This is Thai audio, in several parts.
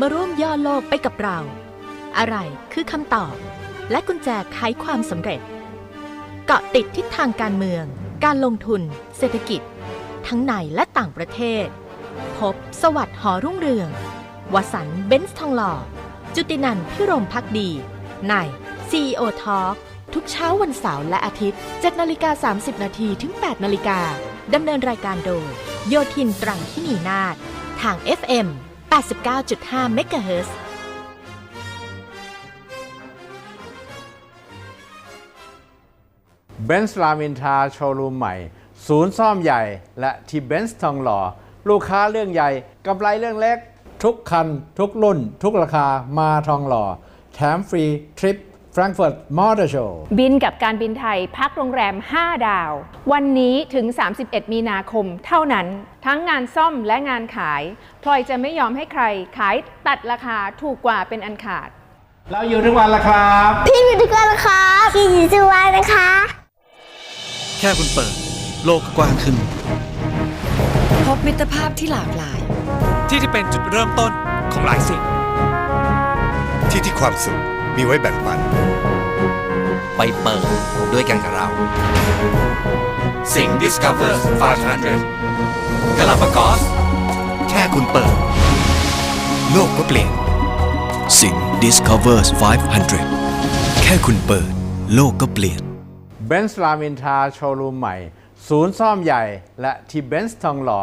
มาร่วมย่อโลกไปกับเรา อะไรคือคำตอบ และกุญแจไขความสำเร็จ เกาะติดทิศทางการเมือง การลงทุน เศรษฐกิจ ทั้งในและต่างประเทศ พบสวัสดิ์หอรุ่งเรือง วสันเบนซ์ทองหล่อ จุตินันพิรมพักดี ใน CEO Talk ทุกเช้าวันเสาร์และอาทิตย์7นาฬิกา30 นาทีถึง 8 นาฬิกาดำเนินรายการโดย โยทินตรังที่นีนาฏทาง FM 89.5 เมกะเฮิร์เบนซ์รามินทราโชว์รูมใหม่ ศูนย์ซ่อมใหญ่ และที่เบนซ์ทองหล่อ ลูกค้าเรื่องใหญ่กำไรเรื่องเล็ก ทุกคัน ทุกรุ่น ทุกราคามาทองหล่อ แถมฟรี ทริป แฟรงก์เฟิร์ตมอเตอร์โชว์บินกับการบินไทยพักโรงแรม 5 ดาว วันนี้ถึง 31 มีนาคมเท่านั้น ทั้งงานซ่อมและงานขาย พลอยจะไม่ยอมให้ใครขายตัดราคาถูกกว่าเป็นอันขาด เราอยู่ทุกวันละครับ พี่อยู่ด้วยกันนะคะพี่อยู่ทุกวันนะคะ แค่คุณเปิด โลกก็กว้างขึ้น พบมิตรภาพที่หลากหลาย ที่ที่เป็นจุดเริ่มต้นของหลายสิ่งที่ที่ความสุขมีไว้แบ่งปัน ไปเปิดด้วยกันกับเรา สิง Discover 500 Galapagos แค่คุณเปิด โลกก็เปลี่ยน สิง Discovers 500 แค่คุณเปิด โลกก็เปลี่ยน เบนซ์รามินทราโชว์รูมใหม่ ศูนย์ซ่อมใหญ่ และที่เบนซ์ทองหล่อ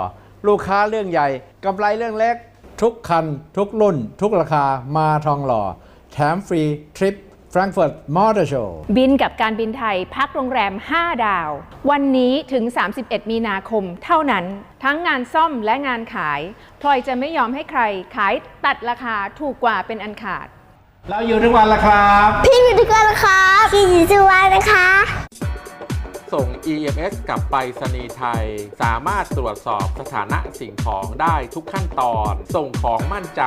ลูกค้าเรื่องใหญ่กำไรเรื่องเล็ก ทุกคัน ทุกรุ่น ทุกราคามาทองหล่อ แถมฟรีทริป แฟรงก์เฟิร์ตมอเตอร์โชว์บินกับการบินไทยพักโรงแรม 5 ดาว วันนี้ถึง 31 มีนาคมเท่านั้น ทั้งงานซ่อมและงานขาย พลอยจะไม่ยอมให้ใครขายตัดราคาถูกกว่าเป็นอันขาด เราอยู่ทุกวันละครับ พี่อยู่ด้วยกันนะคะพี่อยู่ทุกวันนะคะ ส่ง EMS กับไปรษณีย์ไทย สามารถตรวจสอบสถานะสิ่งของได้ทุกขั้นตอน ส่งของมั่นใจ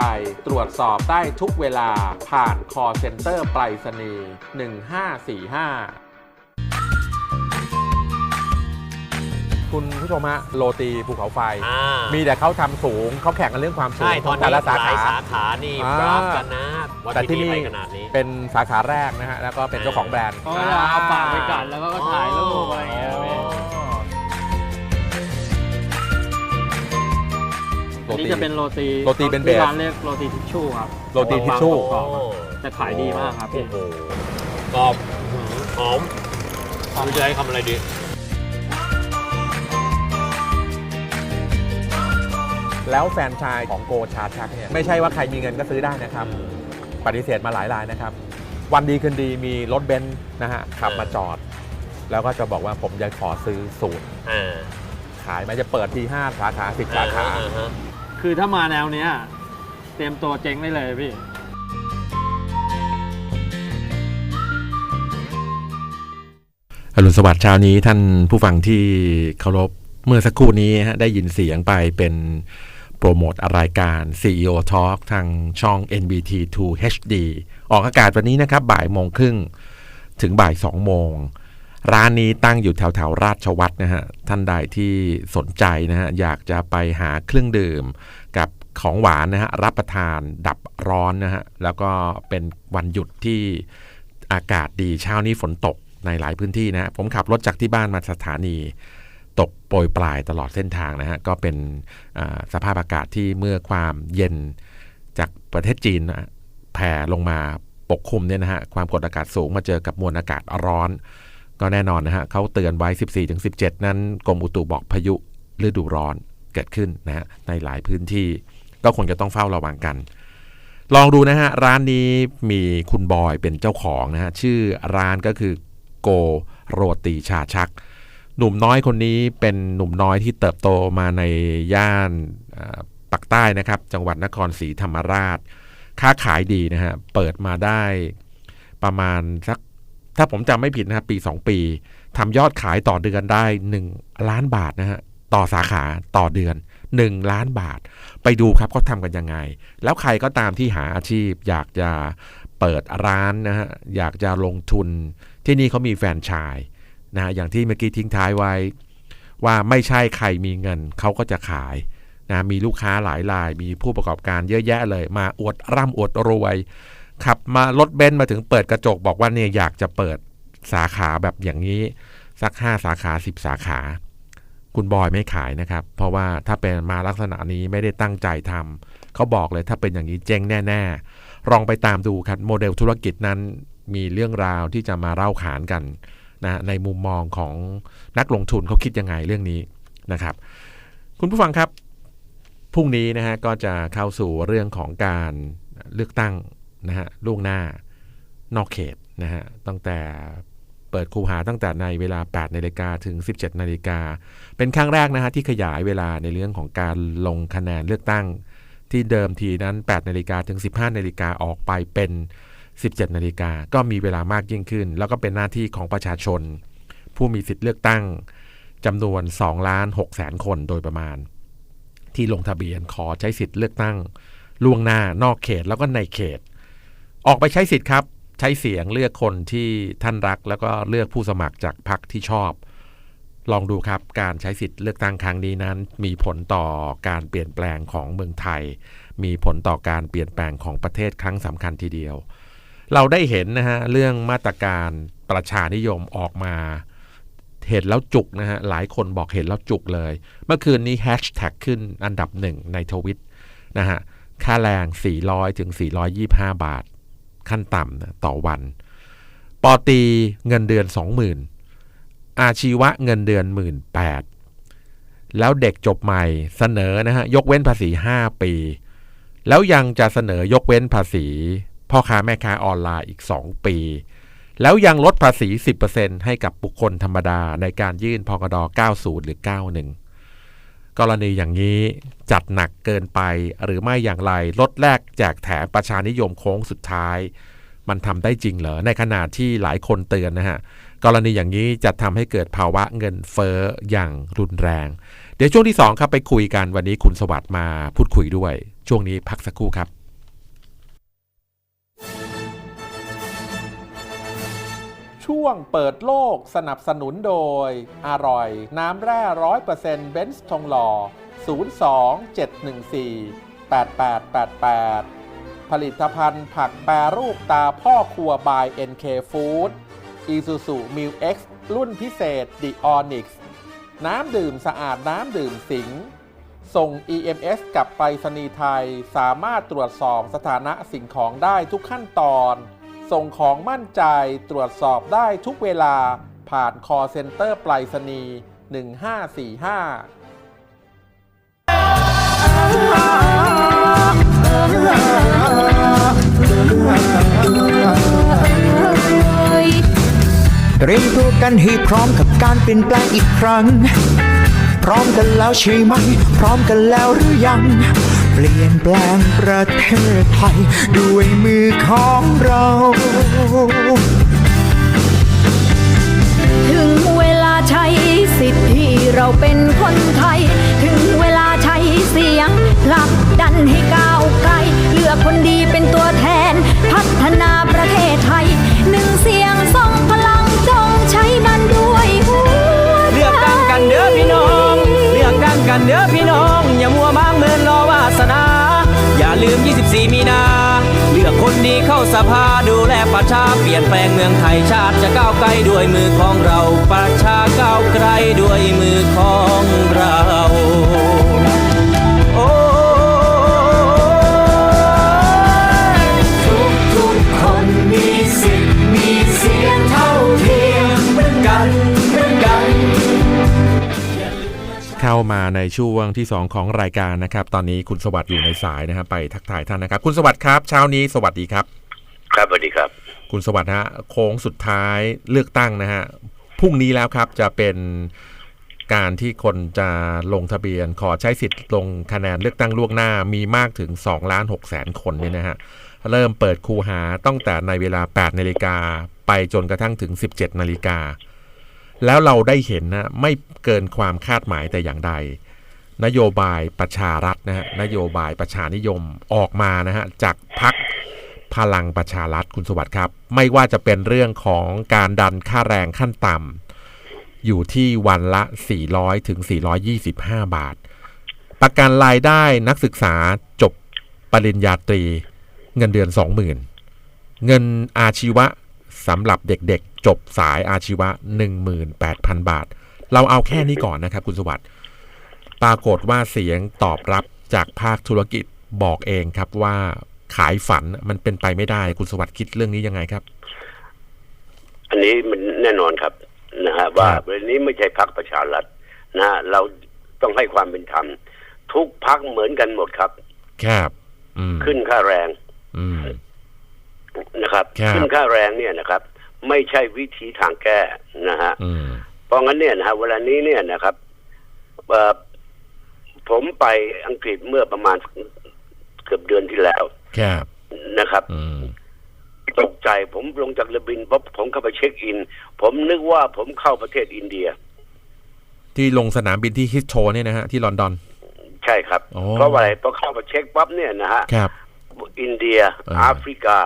ตรวจสอบได้ทุกเวลาผ่านคอเซ็นเตอร์ไปรษณีย์1545 คุณผู้ชมฮะโรตีภูเขาไฟ อ่ามีแต่เขาทำสูงเขาแข่งกันเรื่องความสูใช่งตขออนงนี้แต่ละสาหลาขายสาขานี่อ่า ปราบกันนะว่าแต่ที่ที่นี่นี่ไปขนาดนี้ เป็นสาขาแรกนะฮะแล้วก็เป็นเจ้าของแบรนด์ เขาก็จะเอาปากไปกัดแล้วก็ถ่ายรูปอะไรอย่างเงี้ยพี่โรอันตีนี่จะเป็นโรตีโรตีเป็นเบส ที่ร้านเรียกโรตีทิชชู่ครับ โรตีทิชชู่ กรอบๆอะจะขายดีมากครับพี่ โอ้โหกรอบหืมหอมไม่รู้จะให้คำอะไรดี แล้วแฟรนไชายของโกชาชักเนี่ยไม่ใช่ว่าใครมีเงินก็ซื้อได้นะครับ ปฏิเสธมาหลายรายนะครับ วันดีคืนดีมีรถเบนซ์นะฮะขับมาจอด แล้วก็จะบอกว่าผมจะขอซื้อสูตรอ่าขายมันจะเปิดที5สาขา10สาขาอ่ฮะคือถ้ามาแนวเนี้ยเตรียมตัวเจ๊งได้เลยพี่อรุณสวัสดิ์เช้านี้ท่านผู้ฟังที่เคารพเมื่อสักครู่นี้ฮะได้ยินเสียงไปเป็น โปรโมทรายการ CEO Talk ทางช่อง NBT 2 HD ออกอากาศวันนี้นะครับบ่ายโมงครึ่งถึงบ่ายสองโมง ร้านนี้ตั้งอยู่แถวแถวราชวัตรนะฮะ ท่านใดที่สนใจนะฮะ อยากจะไปหาเครื่องดื่มกับของหวานนะฮะ รับประทานดับร้อนนะฮะ แล้วก็เป็นวันหยุดที่อากาศดีเช้านี้ฝนตกในหลายพื้นที่นะ ผมขับรถจากที่บ้านมาสถานี ตกโปรยปลายตลอดเส้นทางนะฮะก็เป็นสภาพอากาศที่เมื่อความเย็นจากประเทศจีนแผ่ลงมาปกคลุมเนี่ยนะฮะความกดอากาศสูงมาเจอกับมวลอากาศร้อน ก็แน่นอนนะฮะเขาเตือนไว้ 14-17 นั้นกรมอุตุบอกพายุฤดูร้อนเกิดขึ้นนะฮะในหลายพื้นที่ก็คงจะต้องเฝ้าระวังกัน ลองดูนะฮะ ร้านนี้มีคุณบอยเป็นเจ้าของนะฮะ ชื่อร้านก็คือโกโรตีชาชัก หนุ่มน้อยคนนี้เป็นหนุ่มน้อยที่เติบโตมาในย่านปักใต้นะครับ จังหวัดนครศรีธรรมราช ค้าขายดีนะฮะเปิดมาได้ประมาณสักถ้าผมจำไม่ผิดนะครับปี 2 ปีทำยอดขายต่อเดือนได้ 1 ล้านบาทนะฮะต่อสาขาต่อเดือน 1 ล้านบาท ไปดูครับเขาทำกันยังไง แล้วใครก็ตามที่หาอาชีพ อยากจะเปิดร้านนะฮะอยากจะลงทุนที่นี่เขามีแฟรนไชาย นะฮะอย่างที่เมื่อกี้ทิ้งท้ายไว้ ว่าไม่ใช่ใครมีเงินเขาก็จะขายนะมีลูกค้าหลายราย มีผู้ประกอบการเยอะแยะเลย มาอวดร่ำอวดรวย ขับมารถเบนซ์มาถึงเปิดกระจกบอกว่าเนี่ยอยากจะเปิดสาขาแบบอย่างนี้ สัก 5 สาขา 10 สาขา คุณบอยไม่ขายนะครับ เพราะว่าถ้าเป็นมาลักษณะนี้ไม่ได้ตั้งใจทำเขาบอกเลยถ้าเป็นอย่างนี้เจ๊งแน่ ๆลองไปตามดูครับโมเดลธุรกิจนั้นมีเรื่องราวที่จะมาเล่าขานกัน นะในมุมมองของนักลงทุนเขาคิดยังไงเรื่องนี้นะครับ คุณผู้ฟังครับพรุ่งนี้นะฮะก็จะเข้าสู่เรื่องของการเลือกตั้งนะฮะล่วงหน้านอกเขตนะฮะตั้งแต่เปิดคูหาตั้งแต่ในเวลา 8 นาฬิกาถึง 17 นาฬิกา เป็นครั้งแรกนะฮะที่ขยายเวลาในเรื่องของการลงคะแนนเลือกตั้ง ที่เดิมทีนั้น 8 นาฬิกาถึง 15 นาฬิกาออกไปเป็น 17 นาฬิกาก็มีเวลามากยิ่งขึ้น แล้วก็เป็นหน้าที่ของประชาชน ผู้มีสิทธิ์เลือกตั้งจำนวน2ล้าน6แสนคนโดยประมาณ ที่ลงทะเบียนขอใช้สิทธิ์เลือกตั้งล่วงหน้านอกเขตแล้วก็ในเขต ออกไปใช้สิทธิ์ครับ ใช้เสียงเลือกคนที่ท่านรัก แล้วก็เลือกผู้สมัครจากพรรคที่ชอบ ลองดูครับการใช้สิทธิ์เลือกตั้งครั้งนี้นั้น มีผลต่อการเปลี่ยนแปลงของเมืองไทย มีผลต่อการเปลี่ยนแปลงของประเทศครั้งสำคัญทีเดียว เราได้เห็นนะฮะเรื่องมาตรการประชานิยมออกมาเห็นแล้วจุกนะฮะหลายคนบอกเห็นแล้วจุกเลย เมื่อคืนนี้แฮชแท็กขึ้นอันดับหนึ่งในทวิตนะฮะค่าแรง 400 ถึง 425 บาท ขั้นต่ำนะต่อวัน ปอตีเงินเดือน 20,000 อาชีวะเงินเดือน 18,000 แล้วเด็กจบใหม่เสนอนะฮะยกเว้นภาษี 5 ปี แล้วยังจะเสนอยกเว้นภาษี พ่อค้าแม่ค้าออนไลน์อีก 2 ปี แล้วยังลดภาษี 10%ให้กับบุคคลธรรมดาในการยื่นพกด 90 หรือ 91 กรณีอย่างนี้จัดหนักเกินไปหรือไม่อย่างไรลดแลกแจกแถมประชานิยมโค้งสุดท้าย มันทำได้จริงเหรอ ในขณะที่หลายคนเตือนนะฮะ กรณีอย่างนี้จะทำให้เกิดภาวะเงินเฟ้ออย่างรุนแรง เดี๋ยวช่วงที่ 2 ครับไปคุยกันวันนี้คุณสวัสดิ์มาพูดคุยด้วย ช่วงนี้พักสักครู่ครับ ช่วงเปิดโลกสนับสนุนโดย อร่อย น้ำแร่ร้อยเปอร์เซ็นต์เบนซ์ทองหล่อ 02 714 8888 ผลิตภัณฑ์ผักแปรรูปตาพ่อครัวบาย NK Food Isuzu m i l X รุ่นพิเศษ The Onyx น้ำดื่มสะอาดน้ำดื่มสิง ส่ง EMS กับไปรษณีย์ไทย สามารถตรวจสอบสถานะสิ่งของได้ทุกขั้นตอน ส่งของมั่นใจตรวจสอบได้ทุกเวลาผ่านคอเซ็นเตอร์ปรษณีย์1545เตรียมตัวกันให้พร้อมกับการเปลี่ยนแปลงอีกครั้ง พร้อมกันแล้วใช่ไหม พร้อมกันแล้วหรือยัง ปลี่ยนแปลงประเทศไทย ด้วยมือของเรา ถึงเวลาใช้สิทธิเราเป็นคนไทย ถึงเวลาใช้เสียงผลักดันให้ก้าวไกล เลือกคนดีเป็นตัวแทน พัฒนาประเทศไทย หนึ่งเสียงทรงพลังจงใช้มันด้วยหัวใจเลือกตั้งกันเด้อพี่น้อง เลือกตั้งกันเด้อพี่น้อง ลืม 24 มีนา เลือกคนดีเข้าสภาดูแลประชาเปลี่ยนแปลงเมืองไทยชาติจะก้าวไกลด้วยมือของเราประชาก้าวไกลด้วยมือ ในช่วงที่ 2 ของรายการนะครับ ตอนนี้คุณสวัสดิ์อยู่ในสายนะครับไปทักทายท่านนะครับ คุณสวัสดิ์ครับ เช้านี้สวัสดีครับ ครับสวัสดีครับ คุณสวัสดิ์ฮะโค้งสุดท้ายเลือกตั้งนะฮะพรุ่งนี้แล้วครับจะเป็นการที่คนจะลงทะเบียน ขอใช้สิทธิ์ลงคะแนนเลือกตั้งล่วงหน้ามีมากถึง2ล้าน6แสนคนเนี่ยนะฮะเริ่มเปิดคูหาตั้งแต่ในเวลา8นาฬิกาไปจนกระทั่งถึง 17นาฬิกาแล้วเราได้เห็นนะไม่เกินความคาดหมายแต่อย่างใด นโยบายประชารัฐนะฮะนโยบายประชานิยมออกมานะฮะจากพักพลังประชารัฐคุณสวัสดิ์ครับ ไม่ว่าจะเป็นเรื่องของการดันค่าแรงขั้นต่ำอยู่ที่วันละ 400 ถึง 425 บาท ประกันรายได้นักศึกษาจบปริญญาตรี เงินเดือนสองหมื่นเงินอาชีวะสำหรับเด็กๆ จบสายอาชีวะ 18,000 บาท เราเอาแค่นี้ก่อนนะครับคุณสวัสดิ์ ปรากฏว่าเสียงตอบรับจากภาคธุรกิจบอกเองครับว่าขายฝันมันเป็นไปไม่ได้ คุณสวัสดิ์คิดเรื่องนี้ยังไงครับ อันนี้มันแน่นอนครับนะฮะว่าเรื่องนี้ไม่ใช่พักประชารัฐนะฮะเราต้องให้ความเป็นธรรมทุกพักเหมือนกันหมดครับ ครับอืมขึ้นค่าแรงอืมนะครับครับ ขึ้นค่าแรงเนี่ยนะครับ ไม่ใช่วิธีทางแก้นะฮะอืมเพราะงั้นเนี่ยนะฮะเวลานี้เนี่ยนะครับเอ่อ ผมไปอังกฤษเมื่อประมาณเกือบเดือนที่แล้วครับนะครับอืมตกใจผมลงจากเรือบินปุ๊บผมเข้าไปเช็คอิน ผมนึกว่าผมเข้าประเทศอินเดีย ที่ลงสนามบินที่ฮิสโตรเนี่ยนะฮะ ที่ลอนดอน ใช่ครับอ๋อเพราะว่าอะไรพอเข้ามาเช็คปั๊บเนี่ยนะฮะครับอินเดียอ่าแอฟริกา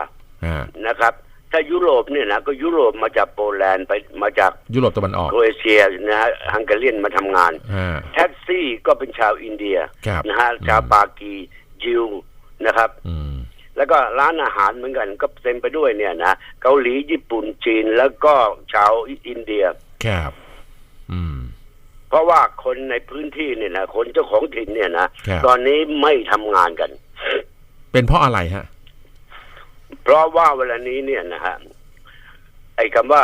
อ่านะครับ ถ้ายุโรปเนี่ยนะก็ยุโรปมาจากโปแลนด์ไปมาจากยุโรปตะวันออกโครเอเชียนะฮะฮังการีนมาทำงานอ่าแท็กซี่ก็เป็นชาวอินเดียครับนะฮะชาวปากีจิวนะครับอืมแล้วก็ร้านอาหารเหมือนกันก็เต็มไปด้วยเนี่ยนะเกาหลีญี่ปุ่นจีนแล้วก็ชาวอินเดียครับอืมเพราะว่าคนในพื้นที่เนี่ยนะคนเจ้าของถิ่นเนี่ยนะครับตอนนี้ไม่ทำงานกัน เป็นเพราะอะไรฮะ เพราะว่าเวลานี้เนี่ยนะฮะไอ้คำว่า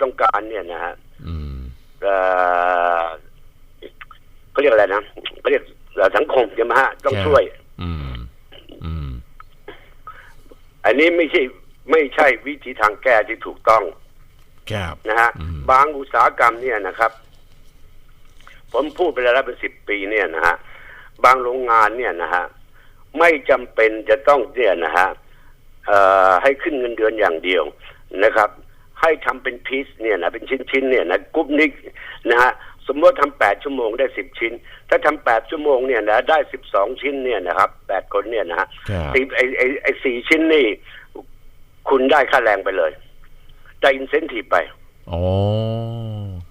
ต้องการเนี่ยนะฮะอืมเอ่อเขาเรียกอะไรนะเขาเรียกเอ่อสังคมใช่ไหมฮะต้องครับช่วยอืมอืมอันนี้ไม่ใช่ไม่ใช่วิธีทางแก้ที่ถูกต้องครับนะฮะบางอุตสาหกรรมเนี่ยนะครับ ผมพูดไปแล้วเป็นสิบปีเนี่ยนะฮะบางโรงงานเนี่ยนะฮะไม่จำเป็นจะต้องเนี่ยนะฮะเอ่อ ให้ขึ้นเงินเดือนอย่างเดียวนะครับ ให้ทำเป็นพีซเนี่ยนะเป็นชิ้นๆเนี่ยนะกรุ๊ปนิกนะฮะสมมติทำแปดชั่วโมงได้สิบชิ้น ถ้าทำแปดชั่วโมงเนี่ยนะได้สิบสองชิ้นเนี่ยนะครับแปดคนเนี่ยนะฮะ ครับ สี่ไอไอไอสี่ชิ้นนี่ คุณได้ค่าแรงไปเลย ได้อินเซนティブไป อ๋อ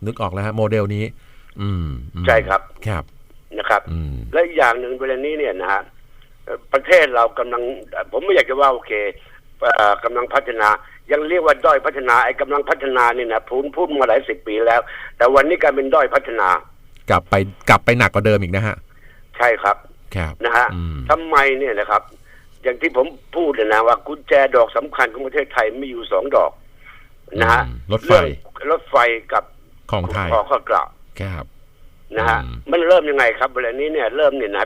นึกออกแล้วฮะ โมเดลนี้ อืมอืม ใช่ครับ ครับ นะครับ อืม และอีกอย่างหนึ่งเวลานี้เนี่ยนะฮะเอ่อ ประเทศเรากำลัง ผมไม่อยากจะว่าโอเคเอ่อกำลังพัฒนา ยังเรียกว่าด้อยพัฒนาไอ้กำลังพัฒนาเนี่ยนะพูดพูดมาหลายสิบปีแล้ว แต่วันนี้กลายเป็นด้อยพัฒนา กลับไปกลับไปหนักกว่าเดิมอีกนะฮะ ใช่ครับครับนะฮะอืมทำไมเนี่ยนะครับ อย่างที่ผมพูดนะว่ากุญแจดอกสำคัญของประเทศไทยมีอยู่สองดอกนะฮะอืมรถไฟเองรถไฟกับของไทยขอข้อกล่าวครับนะฮะมันเริ่มยังไงครับเวลานี้เนี่ยเริ่มเนี่ยนะ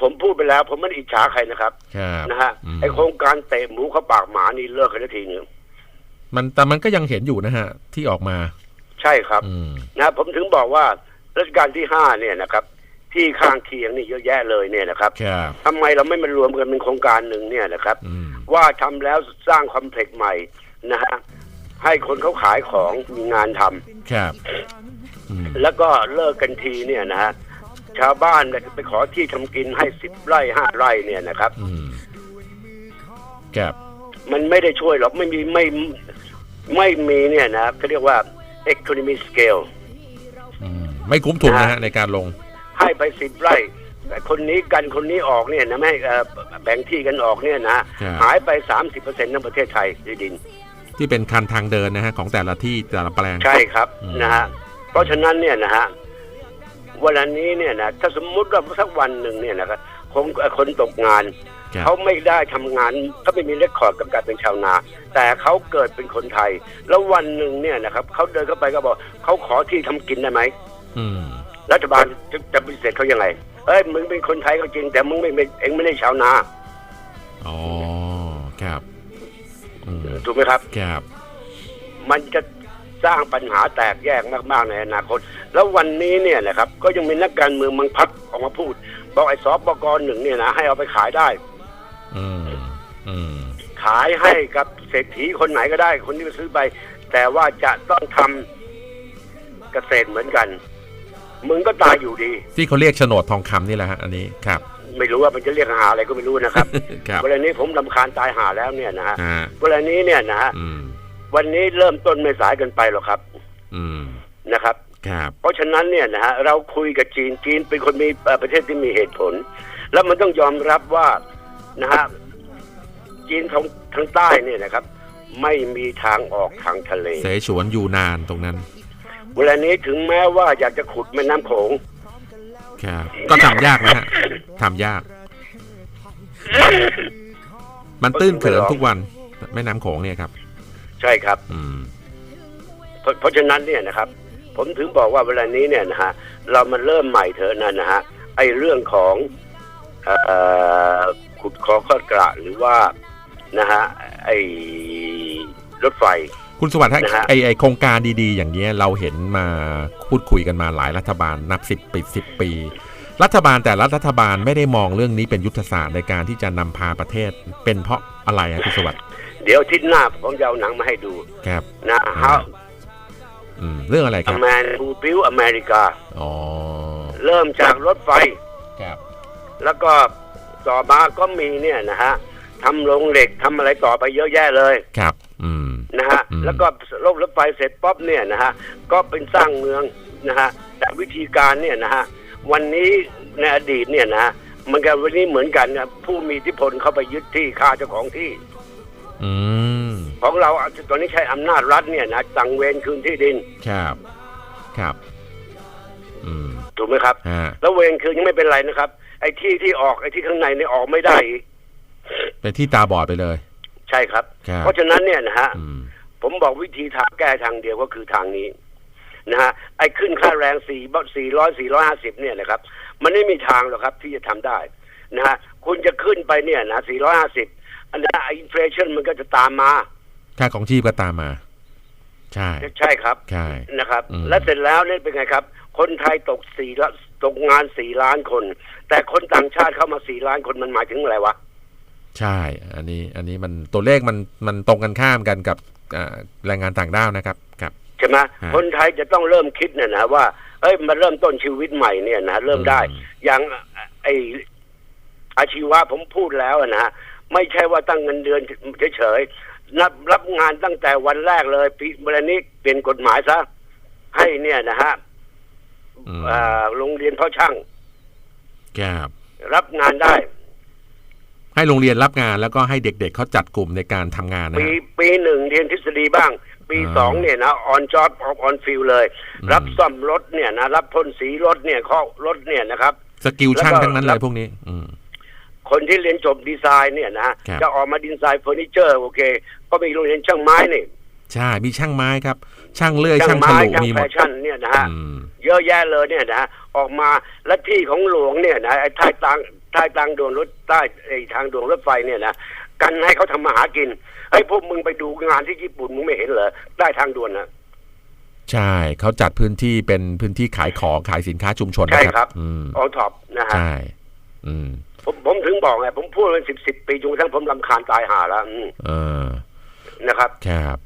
ผมพูดไปแล้ว ผมไม่ได้อิจฉาใครนะครับครับนะฮะไอโครงการเตะหมูเข้าปากหมานี่เลิกกันทีหนึ่งมันแต่มันก็ยังเห็นอยู่นะฮะ ที่ออกมา ใช่ครับอืมนะผมถึงบอกว่ารัชกาลที่ห้าเนี่ยนะครับ ที่ข้างเคียงนี่เยอะแยะเลยเนี่ยนะครับครับทำไมเราไม่มารวมกันเป็นโครงการหนึ่งเนี่ยนะครับอืมว่าทำแล้วสร้างคอมเพล็กซ์ใหม่นะฮะให้คนเขาขายของมีงานทำครับอืมแล้วก็เลิกกันทีเนี่ยนะฮะ ชาวบ้านเนี่ยไปขอที่ทำกินให้สิบไร่ห้าไร่เนี่ยนะครับอืมครับมันไม่ได้ช่วยหรอกไม่มีไม่ไม่มีเนี่ยนะเขาเรียกว่า economy scale ไม่คุ้มทุนนะฮะในการลง ให้ไปสิบไร่แต่คนนี้กันคนนี้ออกเนี่ยนะไม่ให้เอ่อแบ่งที่กันออกเนี่ยนะครับหายไปสามสิบเปอร์เซ็นต์ในประเทศไทยที่ดิน ที่เป็นคันทางเดินนะฮะของแต่ละที่แต่ละแปลงใช่ครับอืมนะฮะเพราะฉะนั้นเนี่ยนะฮะ วันนี้เนี่ยนะถ้าสมมุติว่าสักวันหนึ่งเนี่ยนะครับคงคนตกงานครับเขาไม่ได้ทำงานเขาไม่มีเรคคอร์ดกับการเป็นชาวนา แต่เขาเกิดเป็นคนไทย แล้ววันหนึ่งเนี่ยนะครับเขาเดินเข้าไปก็บอกเขาขอที่ทำกินได้ไหมอืมรัฐบาลจะจะปฏิเสธเขายังไงเอ้ยมึงเป็นคนไทยก็จริง แต่มึงไม่ไม่เองไม่ได้ชาวนาอ๋อครับอืมถูกไหมครับครับมันจะ สร้างปัญหาแตกแยกมากๆในอนาคต แล้ววันนี้เนี่ยนะครับก็ยังมีนักการเมืองบางพักออกมาพูด บอกไอ้สปกหนึ่งเนี่ยนะให้เอาไปขายได้ อืมอืมขายให้กับเศรษฐีคนไหนก็ได้ คนที่ไปซื้อไป แต่ว่าจะต้องทำเกษตรเหมือนกัน มึงก็ตายอยู่ดี ที่เขาเรียกโฉนดทองคำนี่แหละฮะอันนี้ครับ ไม่รู้ว่ามันจะเรียกหาอะไรก็ไม่รู้นะครับครับเวลานี้ผมลำคาญตายหาแล้วเนี่ยนะฮะอ่าเวลานี้เนี่ยนะฮะอืม วันนี้เริ่มต้นไม่สายเกินไปหรอกครับ อืมนะครับ ครับ เพราะฉะนั้นเนี่ยนะฮะเราคุยกับจีนจีนเป็นคนมีเอ่อประเทศที่มีเหตุผล แล้วมันต้องยอมรับว่านะฮะจีนทางทางใต้เนี่ยนะครับ ไม่มีทางออกทางทะเลเสฉวนอยู่นานตรงนั้น เวลานี้ถึงแม้ว่าอยากจะขุดแม่น้ำโขงครับก็ทำยากนะฮะทำยาก มันตื้นเขินทุกวันแม่น้ำโขงเนี่ยครับ ใช่ครับอืมเพราะเพราะฉะนั้นเนี่ยนะครับ ผมถึงบอกว่าเวลานี้เนี่ยนะฮะเรามันเริ่มใหม่เถอะนั่นนะฮะไอ้เรื่องของเอ่อขุดคลองข้อกระหรือว่านะฮะไอ้รถไฟคุณสวัสดิ์ฮะนะฮะไอไอโครงการดีๆ อย่างเงี้ยเราเห็นมาพูดคุยกันมาหลายรัฐบาลนับสิบปีสิบปี รัฐบาลแต่ละรัฐบาลไม่ได้มองเรื่องนี้เป็นยุทธศาสตร์ในการที่จะนำพาประเทศเป็นเพราะอะไรอะคุณสวัสดิ์ เดี๋ยวอาทิศหน้าผมจะเอาหนังมาให้ดูครับนะ How อืมเรื่องอะไรค a รับ Man Who Built America อ๋อเริ่มจากรถไฟครับแล้วก็ต่อมาก็มีเนี่ยนะฮะทำโรงเหล็กทำอะไรต่อไปเยอะแยะเลยครับ อืมนะฮะอืมแล้วก็รถรถไฟเสร็จป๊อบเนี่ยนะฮะก็เป็นสร้างเมืองนะฮะแต่วิธีการเนี่ยนะฮะวันนี้ในอดีตเนี่ยนะฮะมันกับวันนี้เหมือนกันนะผู้มีอิทธิพลเข้าไปยึดที่ฆ่าเจ้าของที่อืม ของเราตอนนี้ใช้อำนาจรัฐเนี่ยนะสั่งเวรคืนที่ดิน ครับ ครับอืมถูกไหมครับฮะแล้วเวรคืนยังไม่เป็นไรนะครับ ไอ้ที่ที่ออกไอ้ที่ข้างในเนี่ยออกไม่ได้อีกเป็นที่ตาบอดไปเลย ใช่ครับครับเพราะฉะนั้นเนี่ยนะฮะอืมผมบอกวิธีทางแก้ทางเดียวก็คือทางนี้นะฮะไอ้ขึ้นค่าแรงสี่สี่ร้อยสี่ร้อยห้าสิบเนี่ยนะครับ มันไม่มีทางหรอกครับ ที่จะทำได้นะฮะคุณจะขึ้นไปเนี่ยนะสี่ร้อยห้าสิบ อันนั้นอินฟลชันมันก็จะตามมา ค่าของชีพก็ตามมา ใช่ ใช่ครับใช่นะครับอืมและเสร็จแล้วเนี่ยเป็นไงครับ คนไทยตกสี่ละตกงานสี่ล้านคน แต่คนต่างชาติเข้ามาสี่ล้านคนมันหมายถึงอะไรวะใช่ อันนี้อันนี้มันตัวเลขมันมันตรงกันข้ามกันกับอ่าแรงงานต่างด้าวนะครับครับใช่ไหมฮะคนไทยจะต้องเริ่มคิดเนี่ยนะว่าเอ้ยมาเริ่มต้นชีวิตใหม่เนี่ยนะเริ่มได้อย่างไออาชีวะผมพูดแล้วนะฮะ ไม่ใช่ว่าตั้งเงินเดือนเฉยๆนับรับงานตั้งแต่วันแรกเลยปีเวลานี้เปลี่ยนกฎหมายซะให้เนี่ยนะฮะอืมอ่าโรงเรียนพ่อช่างครับรับงานได้ ให้โรงเรียนรับงานแล้วก็ให้เด็ก ๆเขาจัดกลุ่มในการทำงานนะปีฮะปีหนึ่งเรียนทฤษฎีบ้าง ปีอ่าสองเนี่ยนะออนจอบออนฟิลเลยอืมรับซ่อมรถเนี่ยนะรับพ่นสีรถเนี่ยข้อรถเนี่ยนะครับ สกิลช่างแล้วก็ทั้งนั้นเลรัยบพวกนี้ อืม คนที่เรียนจบดีไซน์เนี่ยนะครับจะออกมาดีไซน์เฟอร์นิเจอร์โอเค ก็มีโรงเรียนช่างไม้นี่ใช่มีช่างไม้ครับ ช่างเลื่อยช่างถไม้ลุช่างมีหแฟมดชั่นเนี่ยนะฮะอืมเยอะแยะเลยเนี่ยนะออกมาและที่ของหลวงเนี่ยนะไอ้ท้ายทางท้ายทางด่วนรถใต้ไอ้ทางด่วนรถไฟเนี่ยนะกันให้เขาทำมาหากินไอ้พวกมึงไปดูงานที่ญี่ปุ่นมึงไม่เห็นเหรอใต้ทางด่วนนะใช่เขาจัดพื้นที่เป็นพื้นที่ขายของขายสินค้าชุมชนใช่นะคครัรับอืมออท็อปนะฮะใช่ อืม ผมผมถึงบอกไงผมพูดมาสิบสิบปีจนกระทั่งผมลำคาญตายหาแล้วอืม เออ นะครับ ครับ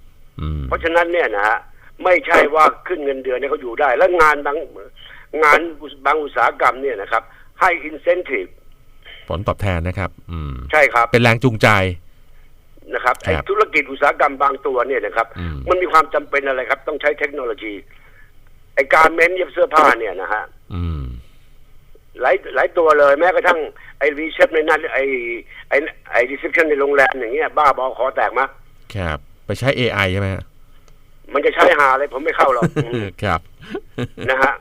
อืม เพราะฉะนั้นเนี่ยนะฮะไม่ใช่ว่าขึ้นเงินเดือนเนี่ยเขาอยู่ได้ แล้วงานบางงานบางอุตสาหกรรมเนี่ยนะครับ ให้อินเซนティブ ผลตอบแทนนะครับ อืม ใช่ครับ เป็นแรงจูงใจ นะครับไอ้ ครับ ธุรกิจอุตสาหกรรมบางตัวเนี่ยนะครับ อืม มันมีความจำเป็นอะไรครับ ต้องใช้เทคโนโลยีไอ้การเม้นเย็บเสื้อผ้าเนี่ยนะฮะ อืม หลายหลายตัวเลยแม้กระทั่งไอ้รีเชฟในนั้นไอ้ไอ้ไอ้รีเซพชันในโรงแรมอย่างเงี้ยบ้าบอคอแตกมาครับ ไปใช้ AI ใช่ไหมฮะมันจะใช้หาอะไรผมไม่เข้าหรอกอืมครับนะฮะ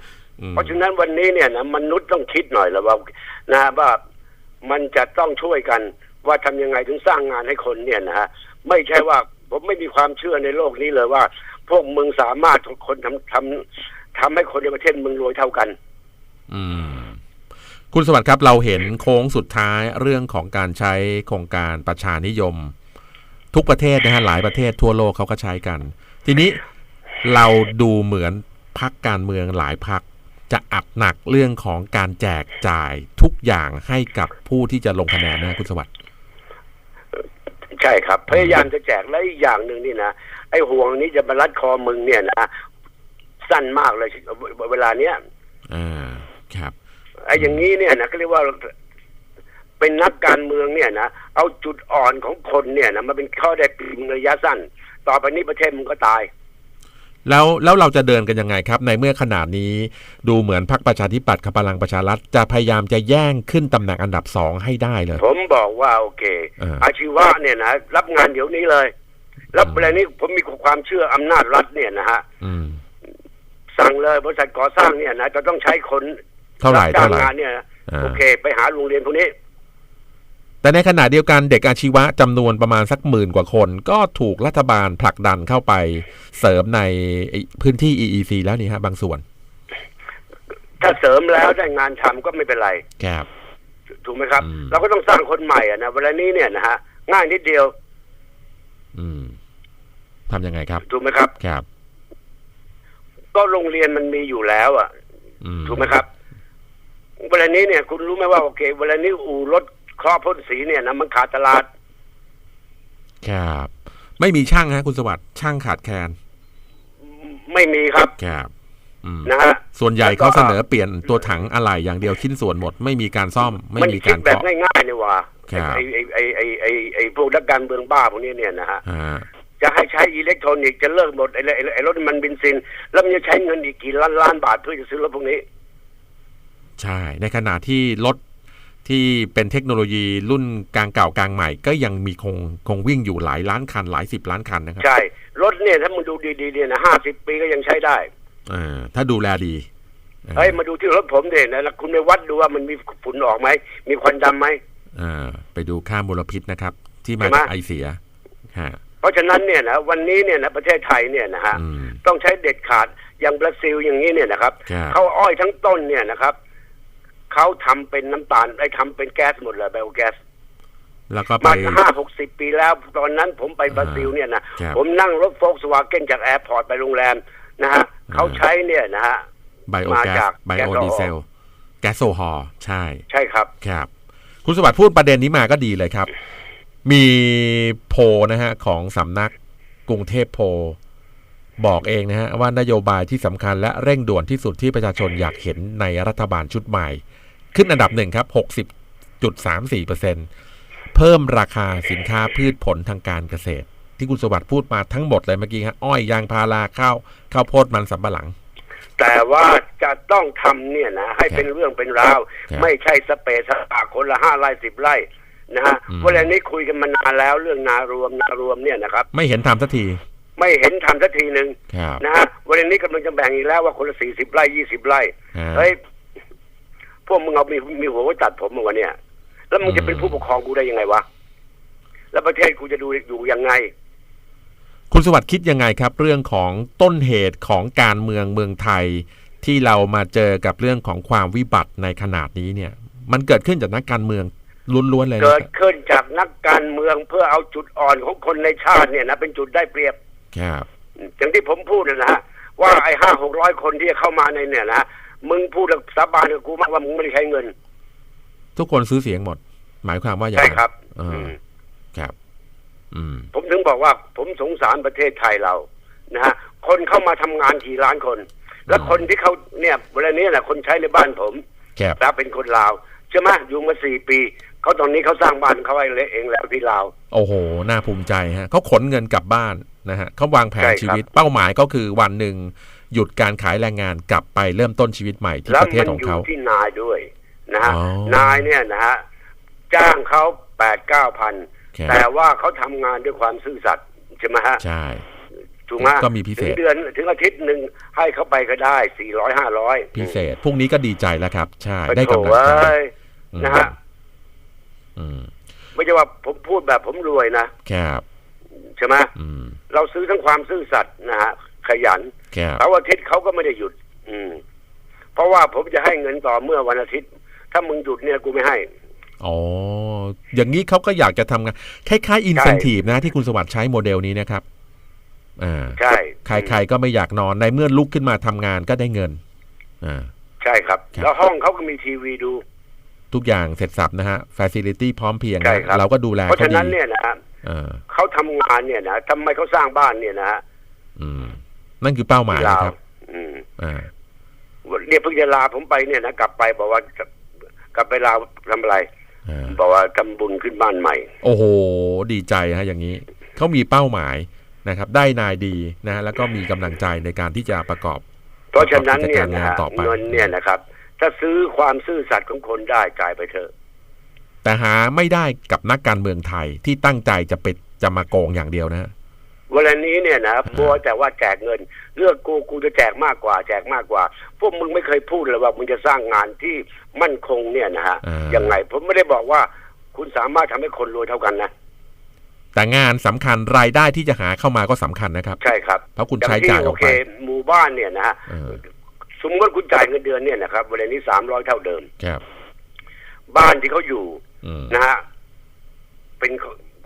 อืมเพราะฉะนั้นวันนี้เนี่ยนะมนุษย์ต้องคิดหน่อยแล้วว่านะฮะว่ามันจะต้องช่วยกันว่าทำยังไงถึงสร้างงานให้คนเนี่ยนะฮะไม่ใช่ว่าผมไม่มีความเชื่อในโลกนี้เลยว่า พวกมึงสามารถทุกคนทำทำทำให้คนในประเทศมึงรวยเท่ากัน อืม คุณสวัสดิ์ครับเราเห็นโค้งสุดท้ายเรื่องของการใช้โครงการประชานิยม ทุกประเทศนะฮะหลายประเทศทั่วโลกเขาก็ใช้กัน ทีนี้เราดูเหมือนพักการเมืองหลายพักจะอัดหนักเรื่องของการแจกจ่ายทุกอย่างให้กับผู้ที่จะลงคะแนนนะคุณสวัสดิ์ใช่ครับ พยายามจะแจกและอีกอย่างหนึ่งนี่นะไอ้ห่วงนี้จะมารัดคอมึงเนี่ยนะสั้นมากเลยเวลาเนี้ยอ่าครับ ไอ้อย่างนี้เนี่ยนะก็เรียกว่าเป็นนักการเมืองเนี่ยนะเอาจุดอ่อนของคนเนี่ยนะมาเป็นข้อได้เปรียบระยะสั้น ต่อไปนี้ประเทศมึงก็ตาย แล้วแล้วเราจะเดินกันยังไงครับ ในเมื่อขนาดนี้ดูเหมือนพรรคประชาธิปัตย์กับพลังประชารัฐจะพยายามจะแย่งขึ้นตำแหน่งอันดับสองให้ได้เลย ผมบอกว่าโอเคเอออาชีวะเนี่ยนะรับงานเดี๋ยวนี้เลย แล้วเวลานี้ผมมีความเชื่ออำนาจรัฐเนี่ยนะฮะอืมสั่งเลยบริษัทก่อสร้างเนี่ยนะจะต้องใช้คน เท่าไหร่บจ้างเท่าไหร่งานเนี่ยนะอ่าโอเค ไปหาโรงเรียนพวกนี้ แต่ในขณะเดียวกันเด็กอาชีวะจำนวนประมาณสักหมื่นกว่าคน ก็ถูกรัฐบาลผลักดันเข้าไปเสริมในไอ้พื้นที่ EEC แล้วนี่ฮะบางส่วน ถ้าเสริมแล้วได้งานทำก็ไม่เป็นไรครับถูกไหมครับ เราก็ต้องสร้างคนใหม่อะนะเวลานี้เนี่ยนะฮะง่ายนิดเดียว อืมทำยังไงครับ ถูกไหมครับ ครับ ก็โรงเรียนมันมีอยู่แล้ว อะอืมถูกไหมครับ เวลานี้เนี่ย คุณรู้ไหมว่าโอเคเวลานี้อู่รถครอบพ่นสีเนี่ยนะมันขาดตลาด ครับ ไม่มีช่างฮะ คุณสวัสดิ์ช่างขาดแคลนไม่มีครับครับอืมนะฮะส่วนใหญ่แล้วก็เขาเสนอเปลี่ยนตัวถังอะไหล่อย่างเดียวชิ้นส่วนหมด ไม่มีการซ่อม ไม่มันมีคิกาดรแบบเคาะง่ายๆนี่หว่าครับไอ้ไอ้ไอ้ไอ้ไอ้ไอ้พวกนักการเมืองบ้าพวกนี้เนี่ยนะฮะฮะจะให้ใช้อิเล็กทรอนิกส์จะเลิกหมดไอ้ไอ้ไอ้รถมันเบนซิน แล้วมันจะใช้เงินอีกกี่ล้านล้านบาทเพื่อจะซื้อรถพวกนี้ ใช่ ในขณะที่รถที่เป็นเทคโนโลยีรุ่นกลางเก่ากลางใหม่ ก็ยังมีคงคงวิ่งอยู่หลายล้านคันหลายสิบล้านคันนะครับ ใช่ รถเนี่ยถ้ามึงดูดีๆเนี่ยนะห้าสิบปีก็ยังใช้ได้อ่าถ้าดูแลดีเฮ้ยมาดูที่รถผมเด่นนะแล้วคุณไปวัดดูว่ามันมีฝุ่นออกไหม มีควันดำไหมอ่าไปดูค่ามลพิษนะครับ ที่มาใช่ไหมจากไอเสียฮะเพราะฉะนั้นเนี่ยนะวันนี้เนี่ยนะประเทศไทยเนี่ยนะฮะต้องใช้เด็ดขาดอย่างบราซิลอย่างนี้เนี่ยนะครับครับเขาอ้อยทั้งต้นเนี่ยนะครับ เขาทำเป็นน้ำตาลไอ้ทำเป็นแก๊สหมดเลยไบโอแก๊สแล้วก็ไปมาห้าหกสิบปีแล้วตอนนั้นผมไปบราซิลเนี่ยนะครับผมนั่งรถโฟล์กสวาเกนจากแอร์พอร์ตไปโรงแรมนะฮะเขาใช้เนี่ยนะฮะไบโอมาแก๊จาสกไบแก๊โอสโซฮอล์ดีเซล แก๊สโซฮอล์ใช่ ใช่ครับครับ คุณสวัสดิ์พูดประเด็นนี้มาก็ดีเลยครับ มีโพลนะฮะ ของสำนักกรุงเทพโพลบอกเองนะฮะว่านโยบายที่สำคัญและเร่งด่วนที่สุดที่ประชาชนอยากเห็นในรัฐบาลชุดใหม่ ขึ้นอันดับหนึ่งครับ60.34เปอร์เซ็นเพิ่มราคาสินค้าพืชผลทางการเกษตร ที่คุณสวัสดิ์พูดมาทั้งหมดเลยเมื่อกี้ฮะอ้อยยางพาราข้าวข้าวโพดมันสำปะหลัง แต่ว่าจะต้องทำเนี่ยนะให้เป็นเรื่องเป็นราว ครับไม่ใช่สเปซสปาคนละห้าไร่สิบไร่นะฮะอืม เวลานี้คุยกันมานานแล้วเรื่องนารวมนารวมเนี่ยนะครับ ไม่เห็นทำสักทีไม่เห็นทำสักทีหนึ่งครับนะฮะวันนี้กำลังจะแบ่งอีกแล้วว่าคนละสี่สิบไร่ยี่สิบไร่ฮะเฮ้ย พวกมึงเอามีมีหัวไว้ตัดผมมึงวะเนี่ย แล้วมึงจะเป็นผู้ปกครองกูได้ยังไงวะแล้วประเทศกูจะดูอยู่ยังไง คุณสวัสดิ์คิดยังไงครับ เรื่องของต้นเหตุของการเมืองเมืองไทย ที่เรามาเจอกับเรื่องของความวิบัติในขนาดนี้เนี่ย มันเกิดขึ้นจากนักการเมืองล้วนๆเลยนะเกิดครับขึ้นจากนักการเมืองเพื่อเอาจุดอ่อนของคนในชาติเนี่ยนะเป็นจุดได้เปรียบครับอย่างที่ผมพูดนะฮะว่าไอ้ห้าหกร้อยคนที่จะเข้ามาในเนี่ยนะ มึงพูดกับสาบานกับกูมากว่ามึงไม่ได้ใช้เงิน ทุกคนซื้อเสียงหมด หมายความว่าอย่างใช่นั้นครับเอออครับ อืม ผมถึงบอกว่า ผมสงสารประเทศไทยเรานะฮะคนเข้ามาทำงานกี่ล้านคน แล้วคนที่เขาเนี่ยเวลานี้แหละคนใช้ในบ้านผมครับแล้วเป็นคนลาวใช่ไหมอยู่มาสี่ปีเขาตอนนี้เขาสร้างบ้านเขาไว้เองแล้วที่ลาวโอ้โหน่าภูมิใจฮะเขาขนเงินกลับบ้านนะฮะเขาวางแผนใช่ครับชีวิตเป้าหมายก็คือวันหนึ่ง หยุดการขายแรงงานกลับไปเริ่มต้นชีวิตใหม่ที่แล้วประเทศมันของอยู่เขาที่นายด้วยนะฮะอ๋อนายเนี่ยนะฮะจ้างเขาแปดเก้าพันครับแต่ว่าเขาทำงานด้วยความซื่อสัตย์ใช่ไหมฮะใช่ถูกไหมก็มีพิเศษถึงเดือนถึงอาทิตย์หนึ่งให้เขาไปก็ได้สี่ร้อยห้าร้อยพิเศษพรุ่งนี้ก็ดีใจแล้วครับ ใช่ ได้โถ่กำลังใจเอ้ยอืมนะฮะอืมไม่ใช่ว่าผมพูดแบบผมรวยนะครับใช่ไหมอืมเราซื้อทั้งความซื่อสัตย์นะฮะขยันครับ เสาร์อาทิตย์เขาก็ไม่ได้หยุด อืม เพราะว่าผมจะให้เงินต่อเมื่อวันอาทิตย์ ถ้ามึงหยุดเนี่ยกูไม่ให้ อ๋อ อย่างนี้เขาก็อยากจะทำงานคล้ายๆอินเซนティブนะ ที่คุณสวัสดิ์ใช้โมเดลนี้นะครับ อ่า ใช่ ใครๆก็ไม่อยากนอนในเมื่อลุกขึ้นมาทำงานก็ได้เงิน อ่า ใช่ครับ ครับ แล้วห้องเขาก็มีทีวีดู ทุกอย่างเสร็จสับนะฮะฟ a ซิลิตี้พร้อมเพรียง ใช่ นะครับ เราก็ดูแล เพราะ เขา ฉะ ดี นั้นเนี่ยนะฮะ เออ เขาทำงานเนี่ยนะทำไมเขาสร้างบ้านเนี่ยนะฮะ อืม นั่นคือเป้าหมายที่ลาวนะครับ อืมอ่าเนี่ยเพิ่งจะลาผมไปเนี่ยนะกลับไปบอกว่าจะกลับไปลาวทำอะไรอ่าบอกว่าทำบุญขึ้นบ้านใหม่ โอ้โห ดีใจฮะอย่างนี้เขามีเป้าหมายนะครับ ได้นายดีนะฮะแล้วก็มีกำลังใจในการที่จะประกอบ เพราะฉะนั้นประกอบกิจเนี่ยการนะงานฮะต่อไปเงินเนี่ยนะครับ ถ้าซื้อความซื่อสัตย์ของคนได้จ่ายไปเถอะ แต่หาไม่ได้กับนักการเมืองไทยที่ตั้งใจจะเป็นจะมาโกงอย่างเดียวนะฮะเวลานี้เนี่ยนะมัวแต่ว่าแจกเงินเลือกกูกูจะแจกมากกว่า แจกมากกว่า พวกมึงไม่เคยพูดเลยว่ามึงจะสร้างงานที่มั่นคงเนี่ยนะฮะอ่ายังไงผมไม่ได้บอกว่า คุณสามารถทำให้คนรวยเท่ากันนะแต่งานสำคัญรายได้ที่จะหาเข้ามาก็สำคัญนะครับ ใช่ครับเพราะคุณอย่งใช้ที่จ่ายอโออกเคไปหมู่บ้านเนี่ยนะฮะเออสมมติว่าคุณจ่ายเงินเดือนเนี่ยนะครับเวลานี้สามร้อยเท่าเดิมครับบ้านที่เขาอยู่อืมนะฮะเป็น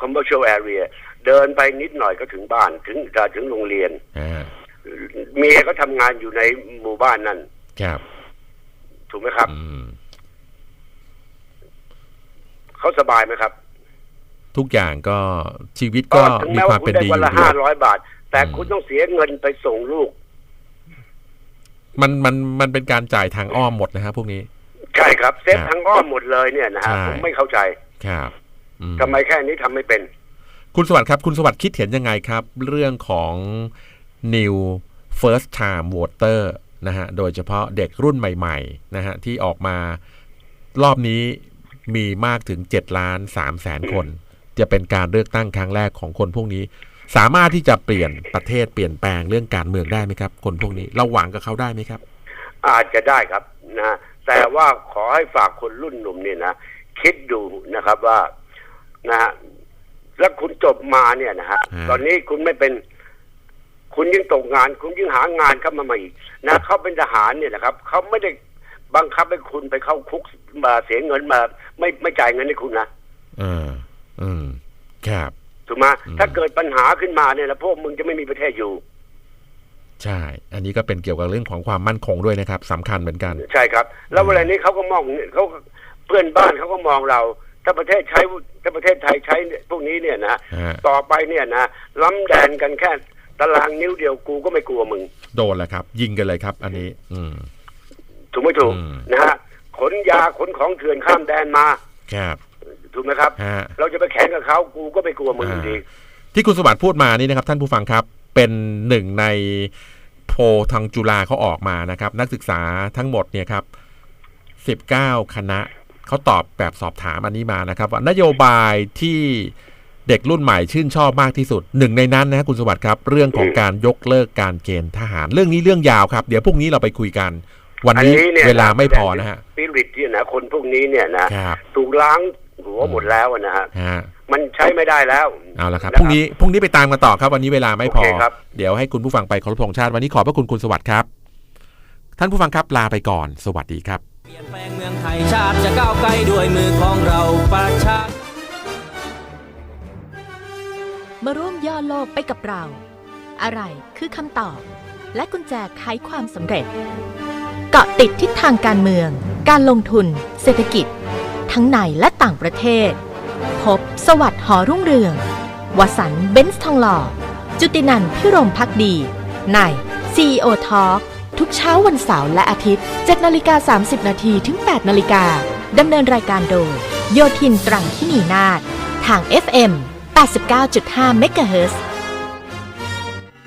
commercial area เดินไปนิดหน่อยก็ถึงบ้านถึงจะถึงโรงเรียนอ่าเมียก็ทำงานอยู่ในหมู่บ้านนั่นครับ ถูกไหมครับอืมเขาสบายไหมครับ ทุกอย่างก็ชีวิตก็ถึงมีแม้ควาว่ามคุเป็ณนได้ดีวันอยู่ละดีห้าร้อยบาท แต่คุณต้องเสียเงินไปส่งลูก มันมันมันเป็นการจ่ายทางอ้อมหมดนะฮะพวกนี้ ใช่ครับเซฟครับทั้งอ้อมหมดเลยเนี่ยนะฮะใช่ผมไม่เข้าใจครับอืมทำไมแค่นี้ทำไม่เป็น คุณสวัสดิ์ครับ คุณสวัสดิ์คิดเห็นยังไงครับ เรื่องของ new first time voter นะฮะ โดยเฉพาะเด็กรุ่นใหม่ๆนะฮะที่ออกมารอบนี้มีมากถึง7ล้าน3แสนคน จะเป็นการเลือกตั้งครั้งแรกของคนพวกนี้ สามารถที่จะเปลี่ยนประเทศเปลี่ยนแปลงเรื่องการเมืองได้ไหมครับ คนพวกนี้เราหวังกับเขาได้ไหมครับ อาจจะได้ครับนะแต่ว่าขอให้ฝากคนรุ่นหนุ่มเนี่ยนะคิดดูนะครับว่านะฮะ แล้วคุณจบมาเนี่ยนะฮะฮะตอนนี้คุณไม่เป็น คุณยิ่งตกงาน คุณยิ่งหางานเข้ามาใหม่อีกนะเขาเป็นทหารเนี่ยนะครับเขาไม่ได้บังคับให้คุณไปเข้าคุกมาเสียเงินมา ไม่ไม่จ่ายเงินให้คุณนะเอออืมครับ ถูกไหมถ้าเกิดปัญหาขึ้นมาเนี่ยนะพวกมึงจะไม่มีประเทศอยู่ ใช่ อันนี้ก็เป็นเกี่ยวกับเรื่องของความมั่นคงด้วยนะครับสำคัญเหมือนกัน ใช่ครับ แล้วเวลานี้เขาก็มองเขาเพื่อนบ้านเขาก็มองเรา ถ้าประเทศใช้ถ้าประเทศไทยใช้พวกนี้เนี่ยนะฮะ ต่อไปเนี่ยนะล้ำแดนกันแค่ตารางนิ้วเดียวกูก็ไม่กลัวมึง โดนแล้วครับ ยิงกันเลยครับ อันนี้ อืม ถูกไม่ถูกอืม นะฮะขนยาขนของเถื่อนข้ามแดนมาครับ ถูกไหมครับ ฮะ เราจะไปแข่งกับเขากูก็ไม่กลัวมึงอยู่ดีที่คุณสวัสดิ์พูดมานี่นะครับ ท่านผู้ฟังครับ เป็นหนึ่งในโพลทางจุฬาเขาออกมานะครับ นักศึกษาทั้งหมดเนี่ยครับ 19 คณะ เขาตอบแบบสอบถามอันนี้มานะครับ ว่านโยบายที่เด็กรุ่นใหม่ชื่นชอบมากที่สุดหนึ่งในนั้นนะคุณสวัสดิ์ครับ เรื่องของการยกเลิกการเกณฑ์ทหาร เรื่องนี้เรื่องยาวครับ เดี๋ยวพรุ่งนี้เราไปคุยกัน วันนี้อัยเวลาไม่พอนะฮะสปิริตที่นะคนพวกนี้เนี่ยนะครับถูกล้างหัวหมดแล้วนะฮะฮะมันใช้ไม่ได้แล้วเอาละครับนะพรุ่งนี้พรุ่งนี้ไปตามกันต่อครับ วันนี้เวลาไม่พอโอเคครับเดี๋ยวให้คุณผู้ฟังไปเคารพธงชาติวันนี้ขอบพระคุณคุณสวัสดิ์ครับ ท่านผู้ฟังครับลาไปก่อน สวัสดีครับ ไทยชาติจะก้าวไกลด้วยมือของเราประชามาร่วมย่อโลกไปกับเรา อะไรคือคำตอบ และกุญแจไขความสำเร็จ เกาะติดทิศทางการเมือง การลงทุน เศรษฐกิจ ทั้งในและต่างประเทศ พบสวัสดิ์หอรุ่งเรือง วสันเบนซ์ทองหล่อ จุตินันพิรมพักดี ใน CEO Talk ทุกเช้าวันเสาร์และอาทิตย์ 7นาฬิกา30 นาทีถึง 8นาฬิกาดำเนินรายการโดย โยทินตรังที่นีนาฏทาง FM 89.5เมกะเฮิรตซ์